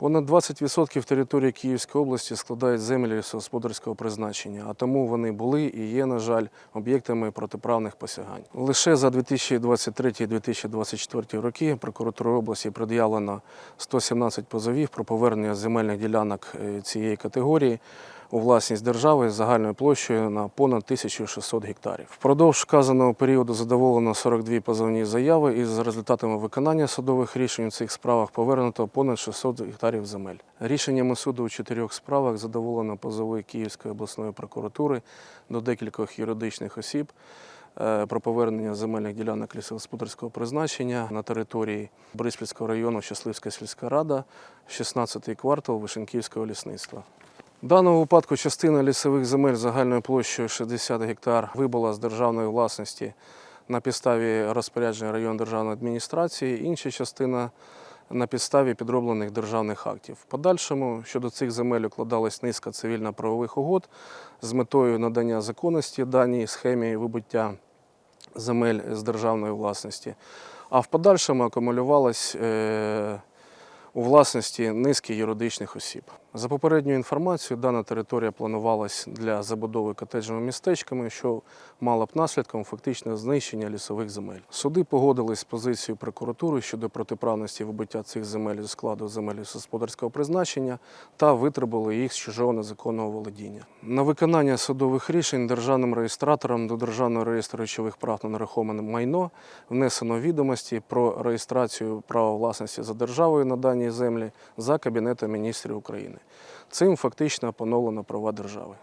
Понад 20% території Київської області складають землі лісогосподарського призначення, а тому вони були і є, на жаль, об'єктами протиправних посягань. Лише за 2023-2024 роки прокуратурою області пред'явлено 117 позовів про повернення земельних ділянок е, цієї категорії у власність держави з загальною площею на понад 1600 гектарів. Впродовж вказаного періоду задоволено 42 позовні заяви і за результатами виконання судових рішень у цих справах повернуто понад 600 гектарів земель. Рішеннями суду у чотирьох справах задоволено позови Київської обласної прокуратури до декількох юридичних осіб е, про повернення земельних ділянок лісогосподарського призначення на території Бориспільського району Щасливська сільська рада, 16-й квартал Вишенківського лісництва. В даному випадку частина лісових земель загальною площею 60 гектар вибула з державної власності на підставі розпорядження районної державної адміністрації, інша частина на підставі підроблених державних актів. В подальшому щодо цих земель укладалась низка цивільно-правових угод з метою надання законності даній схемі вибуття земель з державної власності, а в подальшому акумулювалась е, у власності низки юридичних осіб. За попередньою інформацією, дана територія планувалась для забудови котеджними містечками, що мало б наслідком фактичне знищення лісових земель. Суди погодились з позицією прокуратури щодо протиправності вибиття цих земель зі складу земель лісогосподарського призначення та витребували їх з чужого незаконного володіння. На виконання судових рішень державним реєстратором до Державного реєстру речових прав на нерухоме майно внесено відомості про реєстрацію права власності за державою на даній землі за Кабінетом міністрів України. Цим фактично поновлено права держави.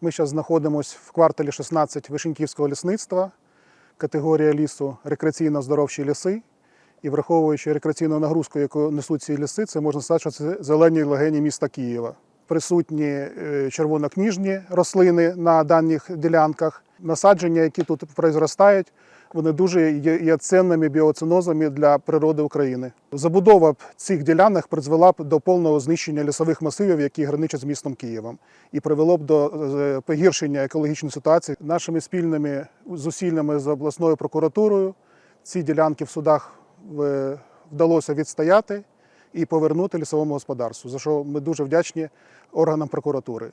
Ми зараз знаходимося в кварталі 16 Вишеньківського лісництва, категорія лісу рекреаційно-здоровчі ліси. І враховуючи рекреаційну нагрузку, яку несуть ці ліси, це можна сказати, що це зелені легені міста Києва. Присутні е, червонокніжні рослини на даних ділянках. Насадження, які тут произростають, вони дуже є цінними біоцинозами для природи України. Забудова цих ділянок призвела б до повного знищення лісових масивів, які граничать з містом Києвом, і привело б до е, погіршення екологічної ситуації. Нашими спільними зусиллями з обласною прокуратурою ці ділянки в судах вдалося відстояти і повернути лісовому господарству, за що ми дуже вдячні органам прокуратури.